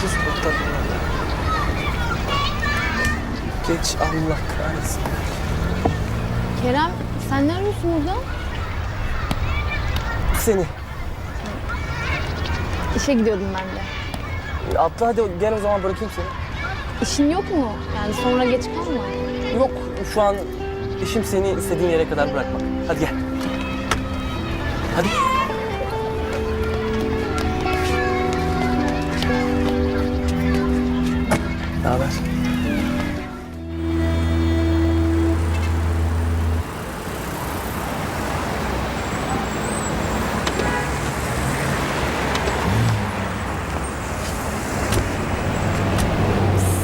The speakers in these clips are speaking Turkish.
Sus doktor. Geç Allah kahretsin. Kerem sen ne arıyorsun burada? Seni. İşe gidiyordum ben de. Atla hadi gel o zaman bırakayım seni. İşin yok mu? Yani sonra geç kalma. Yok şu an işim seni istediğin yere kadar bırakmak. Hadi gel. Hadi. Ne haber?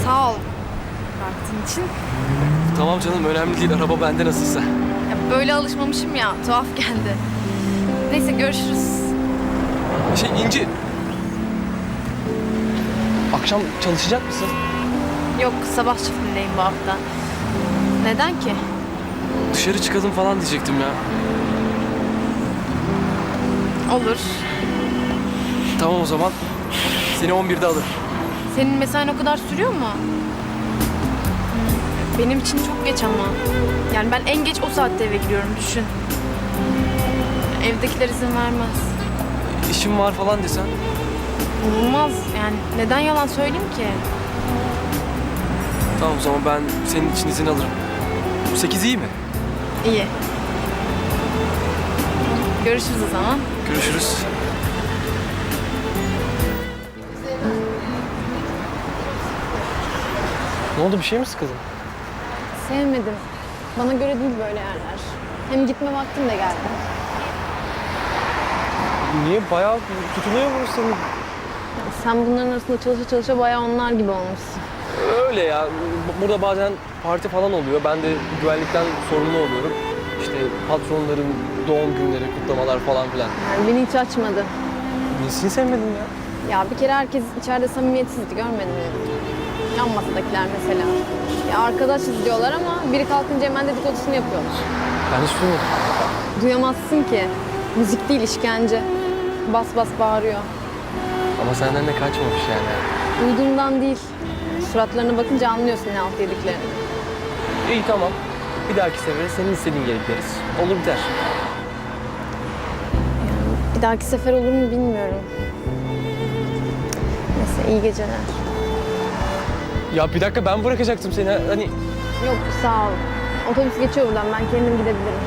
Sağ ol bıraktığın için. Tamam canım önemli değil. Araba bende nasılsa. Ya böyle alışmamışım ya tuhaf geldi. Neyse görüşürüz. Şey İnci. Akşam çalışacak mısın? Yok sabah çiftindeyim bu hafta. Neden ki? Dışarı çıkalım falan diyecektim ya. Olur. Tamam o zaman. Seni 11'de alır. Senin mesain o kadar sürüyor mu? Benim için çok geç ama. Yani ben en geç o saatte eve giriyorum düşün. Evdekiler izin vermez. İşim var falan desen. Olmaz yani. Neden yalan söyleyeyim ki? Tamam o zaman ben senin için izin alırım. 8 iyi mi? İyi. Görüşürüz o zaman. Görüşürüz. Ne oldu bir şey mi sıkıldın? Sevmedim. Bana göre değil böyle yerler. Hem gitme vaktim de geldi. Niye bayağı tutuluyor burası senin? Sen bunların arasında çalışa çalışa bayağı onlar gibi olmuşsun. Öyle ya. Bu- Burada bazen parti falan oluyor. Ben de güvenlikten sorumlu oluyorum. İşte patronların doğum günleri, kutlamalar falan filan. Yani beni hiç açmadı. Nesini sevmedin ya? Ya bir kere herkes içeride samimiyetsizdi görmedin mi? Yan masadakiler mesela. Ya arkadaşız diyorlar ama biri kalkınca hemen dedikodusunu yapıyorlar. Ben hiç duymadım. Duyamazsın ki. Müzik değil işkence. Bas bas bağırıyor. Ama senden de kaçmamış yani. Duyduğundan değil. Suratlarına bakınca anlıyorsun ne alt yediklerini. İyi tamam. Bir dahaki sefere senin istediğin yere gideriz. Olur biter. Bir dahaki sefer olur mu bilmiyorum. Neyse iyi geceler. Ya bir dakika ben bırakacaktım seni. Hani Yok sağ ol. Otobüs geçiyor buradan ben kendim gidebilirim.